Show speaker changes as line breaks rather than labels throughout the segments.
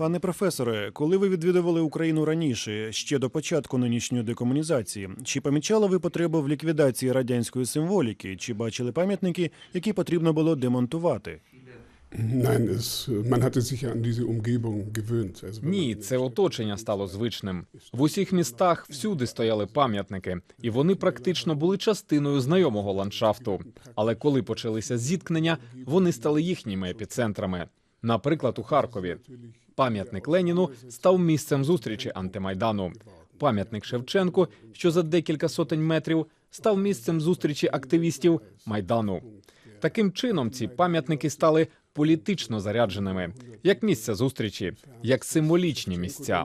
Пане професоре, коли ви відвідували Україну раніше, ще до початку нинішньої декомунізації, чи помічали ви потребу в ліквідації радянської символіки, чи бачили пам'ятники, які потрібно було демонтувати?
Nein, es, man hatte sich an diese Umgebung gewöhnt. Also,
Ні, це оточення стало звичним. В усіх містах всюди стояли пам'ятники, і вони практично були частиною знайомого ландшафту. Але коли почалися зіткнення, вони стали їхніми епіцентрами. Наприклад, у Харкові пам'ятник Леніну став місцем зустрічі антимайдану. Пам'ятник Шевченку, що за декілька сотень метрів, став місцем зустрічі активістів майдану. Таким чином, ці пам'ятники стали політично зарядженими, як місця зустрічі, як символічні місця.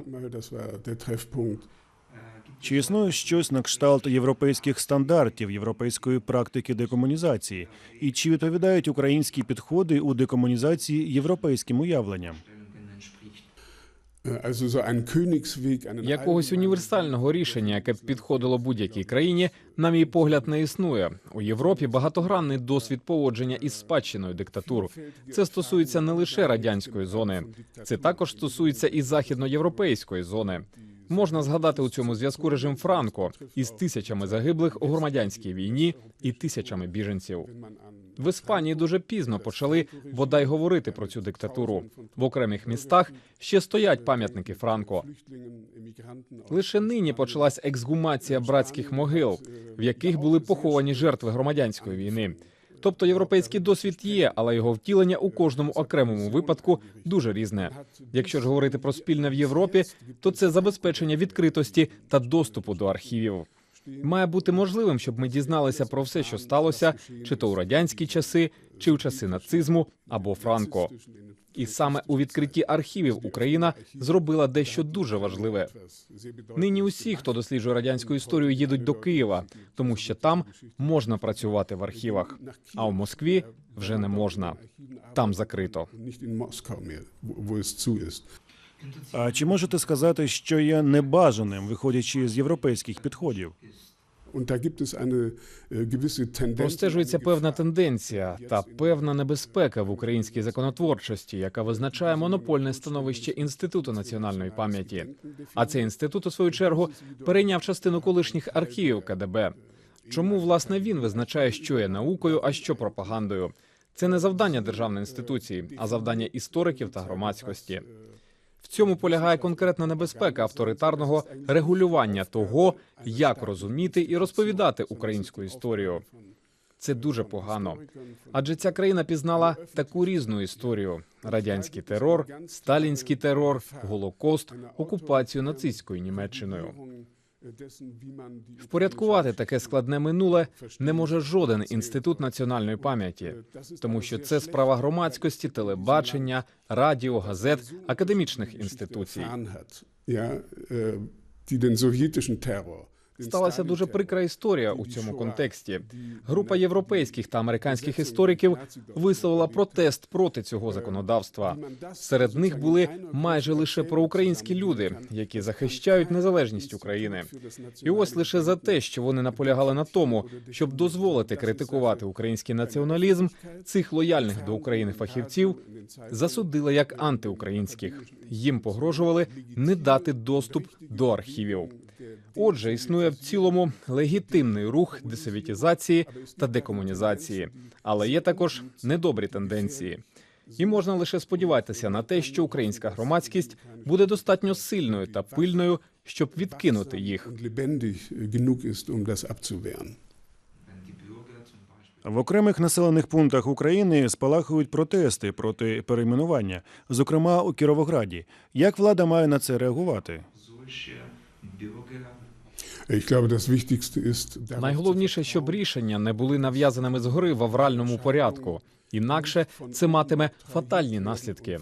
Чи існує щось на кшталт європейських стандартів, європейської практики декомунізації? І чи відповідають українські підходи у декомунізації європейським уявленням?
Якогось універсального рішення, яке б підходило будь-якій країні, на мій погляд, не існує. У Європі багатогранний досвід поводження із спадщиною диктатур. Це стосується не лише радянської зони, це також стосується і західноєвропейської зони. Можна згадати у цьому зв'язку режим Франко із тисячами загиблих у громадянській війні і тисячами біженців. В Іспанії дуже пізно почали бодай говорити про цю диктатуру. В окремих містах ще стоять пам'ятники Франко. Лише нині почалась ексгумація братських могил, в яких були поховані жертви громадянської війни. Тобто європейський досвід є, але його втілення у кожному окремому випадку дуже різне. Якщо ж говорити про спільне в Європі, то це забезпечення відкритості та доступу до архівів. Має бути можливим, щоб ми дізналися про все, що сталося, чи то у радянські часи, чи у часи нацизму або Франко. І саме у відкритті архівів Україна зробила дещо дуже важливе. Нині усі, хто досліджує радянську історію, їдуть до Києва, тому що там можна працювати в архівах. А в Москві вже не можна. Там закрито.
А чи можете сказати, що є небажаним, виходячи з європейських підходів?
Tendenz.
Простежується певна тенденція та певна небезпека в українській законотворчості, яка визначає монопольне становище інституту національної пам'яті. А цей інститут, у свою чергу, перейняв частину колишніх архівів КДБ. Чому власне він визначає, що є наукою, а що пропагандою? Це не завдання державної інституції, а завдання істориків та громадськості. В цьому полягає конкретна небезпека авторитарного регулювання того, як розуміти і розповідати українську історію. Це дуже погано. Адже ця країна пізнала таку різну історію: радянський терор, сталінський терор, голокост, окупацію нацистською Німеччиною. Впорядкувати таке складне минуле не може жоден інститут національної пам'яті, тому що це справа громадськості, телебачення, радіо, газет, академічних інституцій. Сталася дуже прикра історія у цьому контексті. Група європейських та американських істориків висловила протест проти цього законодавства. Серед них були майже лише проукраїнські люди, які захищають незалежність України. І ось лише за те, що вони наполягали на тому, щоб дозволити критикувати український націоналізм, цих лояльних до України фахівців засудили як антиукраїнських. Їм погрожували не дати доступ до архівів. Отже, існує в цілому легітимний рух десовітізації та декомунізації, але є також недобрі тенденції. І можна лише сподіватися на те, що українська громадськість буде достатньо сильною та пильною, щоб відкинути їх.
um.
В окремих населених пунктах України спалахують протести проти перейменування, зокрема у Кіровограді. Як влада має на це реагувати?
Найголовніше, щоб рішення не були нав'язаними згори в авральному порядку. Інакше це матиме фатальні наслідки.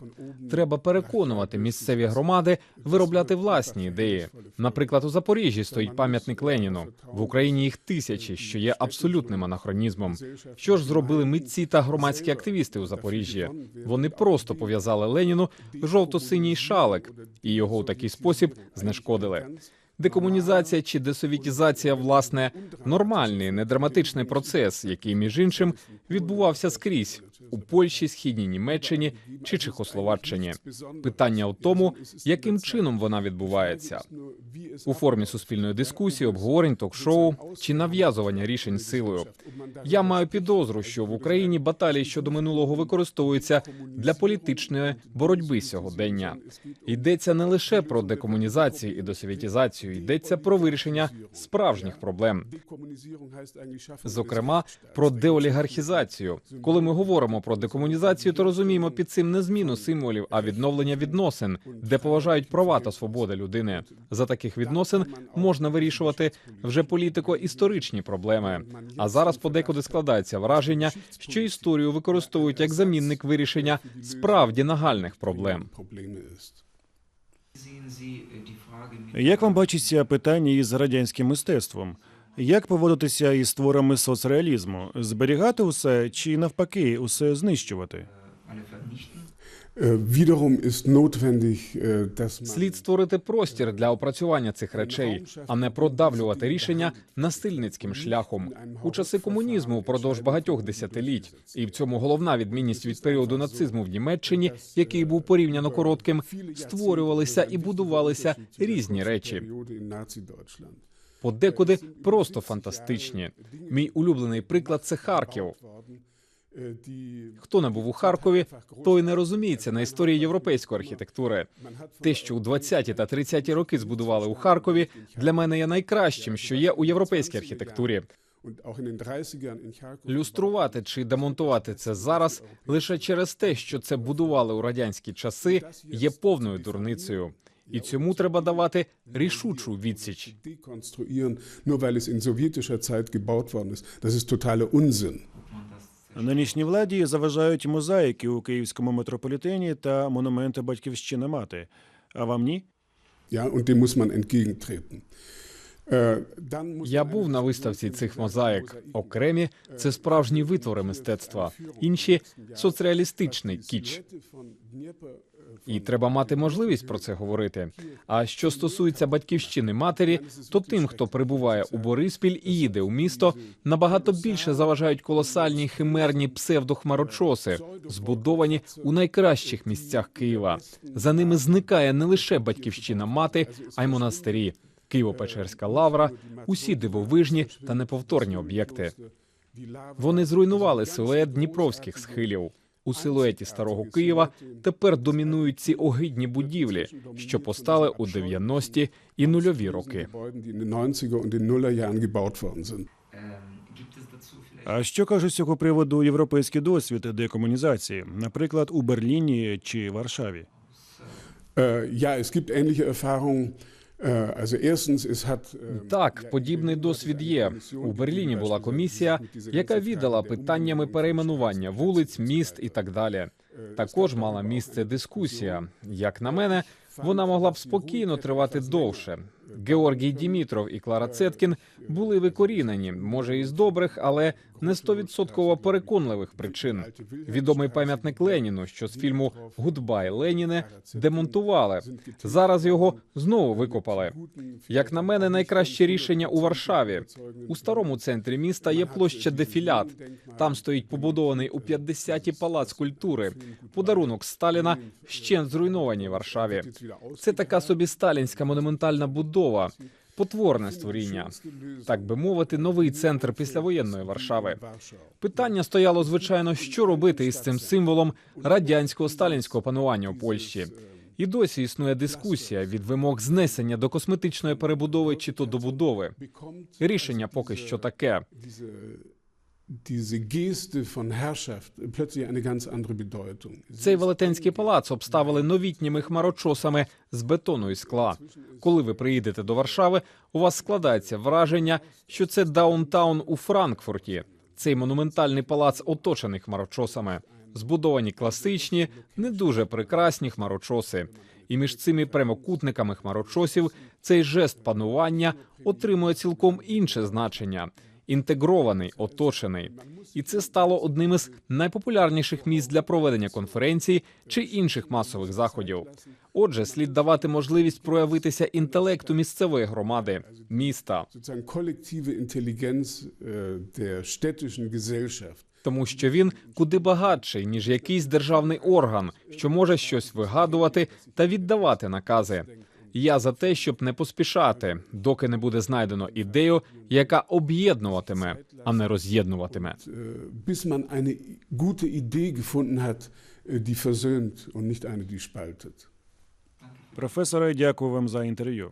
Треба переконувати місцеві громади виробляти власні ідеї. Наприклад, у Запоріжжі стоїть пам'ятник Леніну. В Україні їх тисячі, що є абсолютним анахронізмом. Що ж зробили митці та громадські активісти у Запоріжжі? Вони просто пов'язали Леніну жовто-синій шалик і його у такий спосіб знешкодили. Декомунізація чи десовітізація, власне, нормальний, недраматичний процес, який між іншим відбувався скрізь у Польщі, східній Німеччині чи Чехословаччині. Питання у тому, яким чином вона відбувається у формі суспільної дискусії, обговорень, ток-шоу чи нав'язування рішень силою. Я маю підозру, що в Україні баталії щодо минулого використовуються для політичної боротьби сьогодення. Йдеться не лише про декомунізацію і досовітізацію, йдеться про вирішення справжніх проблем. Зокрема, про деолігархізацію. Коли ми говоримо про декомунізацію, то розуміємо під цим не зміну символів, а відновлення відносин, де поважають права та свободи людини. За таких відносин можна вирішувати вже політико-історичні проблеми. А зараз подекуди складається враження, що історію використовують як замінник вирішення справді нагальних проблем.
Як вам бачиться питання із радянським мистецтвом? Як поводитися із творами соцреалізму? Зберігати усе чи навпаки усе знищувати?
dass man
Слід створити простір для опрацювання цих речей, а не продавлювати рішення насильницьким шляхом. У часи комунізму впродовж багатьох десятиліть, і в цьому головна відмінність від періоду нацизму в Німеччині, який був порівняно коротким, створювалися і будувалися різні речі. Подекуди просто фантастичні. Мій улюблений приклад це Харків. Хто не був у Харкові, той не розуміється на історії європейської архітектури. Те, що у 20-ті та 30-ті роки збудували у Харкові, для мене є найкращим, що є у європейській архітектурі.
und auch in den 30ern in Charkow
Люструвати чи демонтувати це зараз лише через те, що це будували у радянські часи, є повною дурницею. І цьому треба давати рішучу відсіч.
Unsinn.
Нинішній владі заважають мозаїки у київському метрополітені та монументи батьківщини мати. А вам ні?
Ja, und dem muss man entgegentreten. Äh,
Я був на виставці цих мозаїк. Окремі це справжні витвори мистецтва, інші соцреалістичний кіч. І треба мати можливість про це говорити. А що стосується батьківщини матері, то тим, хто прибуває у Бориспіль і їде у місто, набагато більше заважають колосальні химерні псевдохмарочоси, збудовані у найкращих місцях Києва. За ними зникає не лише батьківщина мати, а й монастирі. Києво-Печерська лавра, усі дивовижні та неповторні об'єкти. Вони зруйнували силует дніпровських схилів. У силуеті старого Києва тепер домінують ці огидні будівлі, що постали у 90-ті і нульові роки.
Gebäuden, die in den 90er und den Nullerjahren gebaut worden sind.
Gibt es dazu vielleicht
А що кажуть з цього приводу європейський досвід декомунізації, наприклад, у Берліні чи Варшаві?
Ja, es gibt ähnliche Erfahrungen. Äh, also erstens, es hat äh,
Так, подібний досвід є. У Берліні була комісія, яка віддала питаннями перейменування вулиць, міст і так далі. Також мала місце дискусія. Як на мене, вона могла б спокійно тривати довше. Георгій Дімітров і Клара Цеткін були викорінені, може із добрих, але не стовідсотково переконливих причин. Відомий пам'ятник Леніну, що з фільму Гудбай Леніне демонтували. Зараз його знову викопали. Як на мене, найкраще рішення у Варшаві. У старому центрі міста є площа Дефілят. Там стоїть побудований у 50-ті палац культури. Подарунок Сталіна ще зруйнованій Варшаві. Це така собі сталінська монументальна будова. Потворне створіння, так би мовити, новий центр післявоєнної Варшави. Питання стояло звичайно, що робити із цим символом радянського сталінського панування у Польщі. І досі існує дискусія від вимог знесення до косметичної перебудови чи то добудови. Рішення поки що таке.
Diese, Geste von Herrschaft plötzlich eine ganz andere Bedeutung.
Цей велетенський палац обставили новітніми хмарочосами з бетону і скла. Коли ви приїдете до Варшави, у вас складається враження, що це даунтаун у Франкфурті. Цей монументальний палац оточений хмарочосами. Збудовані класичні, не дуже прекрасні хмарочоси. І між цими прямокутниками хмарочосів цей жест панування отримує цілком інше значення інтегрований, оточений. І це стало одним із найпопулярніших місць для проведення конференцій чи інших масових заходів. Отже, слід давати можливість проявитися інтелекту місцевої громади, міста. Тому що він куди багатший ніж якийсь державний орган, що може щось вигадувати та віддавати накази. Я за те, щоб не поспішати, доки не буде знайдено ідею, яка об'єднуватиме, а не роз'єднуватиме.
Äh, bis man eine gute Idee gefunden hat, äh, die versöhnt und nicht eine, die spaltet.
Професоре, дякую вам за інтерв'ю.